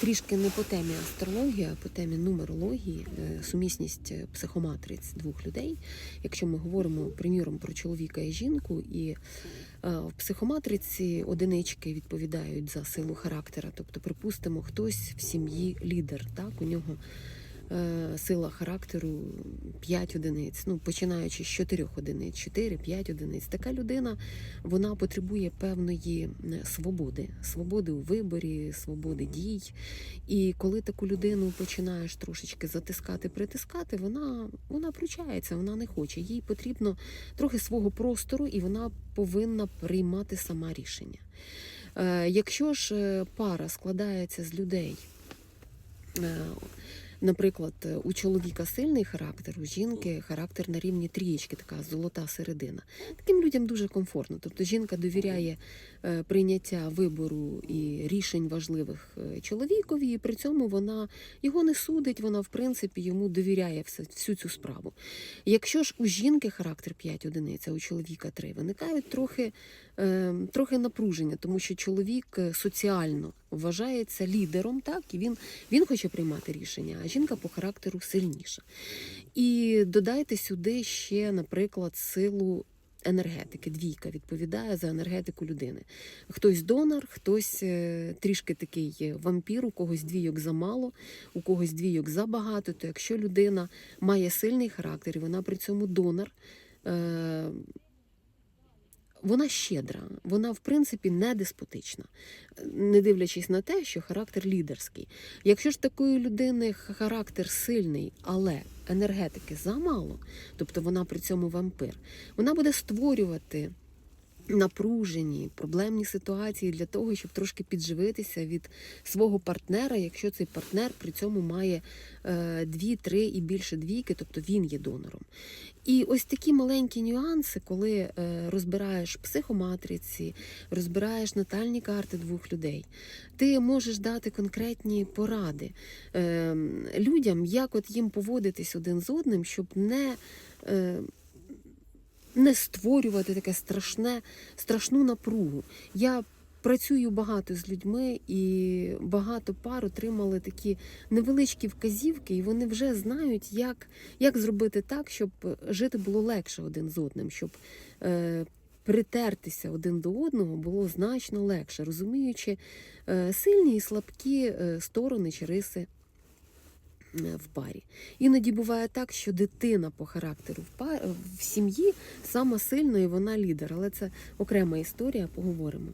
Трішки не по темі астрології, а по темі нумерології, е, сумісність е, психоматриць двох людей. Якщо ми говоримо приміром про чоловіка і жінку, і е, в психоматриці одинички відповідають за силу характера. Тобто, припустимо, хтось в сім'ї лідер, так у нього сила характеру 5 одиниць, ну починаючи з 4 одиниць, 4-5 одиниць. Така людина вона потребує певної е, свободи, свободи у виборі, свободи дій. І коли таку людину починаєш трошечки затискати, притискати, вона, вона пручається, вона не хоче. Їй потрібно трохи свого простору, і вона повинна приймати сама рішення. Е, Якщо ж е, пара складається з людей, е, Наприклад, е, у чоловіка сильний характер, у жінки характер на рівні трієчки, така золота середина. Таким людям дуже комфортно. Тобто жінка довіряє е, прийняття вибору і рішень важливих е, чоловікові, і при цьому вона його не судить, вона в принципі йому довіряє всю цю справу. Якщо ж у жінки характер 5 одиниць, а у чоловіка 3, виникають трохи, е, трохи напруження, тому що чоловік соціально вважається лідером, так і він, він хоче приймати рішення, а жінка по характеру сильніша. І додайте сюди ще, наприклад, силу. Енергетики, двійка відповідає за енергетику людини. Хтось донор, хтось е, трішки такий вампір, у когось двійок замало, у когось двійок забагато. То якщо людина має сильний характер і вона при цьому донор, е, вона щедра, вона в принципі не деспотична, не дивлячись на те, що характер лідерський. Якщо ж такої людини характер сильний, але енергетики замало, тобто вона при цьому вампир, вона буде створювати напружені, проблемні ситуації для того, щоб трошки підживитися від свого партнера, якщо цей партнер при цьому має е, дві, три і більше двійки, тобто він є донором. І ось такі маленькі нюанси, коли е, розбираєш психоматриці, розбираєш натальні карти двох людей, ти можеш дати конкретні поради е, людям, як от їм поводитись один з одним, щоб не. Не створювати таке страшне, страшну напругу. Я працюю багато з людьми, і багато пар отримали такі невеличкі вказівки, і вони вже знають, як, як зробити так, щоб жити було легше один з одним, щоб е, притертися один до одного було значно легше, розуміючи е, сильні і слабкі е, сторони чи риси в парі. Іноді буває так, що дитина по характеру в, пар... в сім'ї сама сильна і вона лідер, але це окрема історія, поговоримо.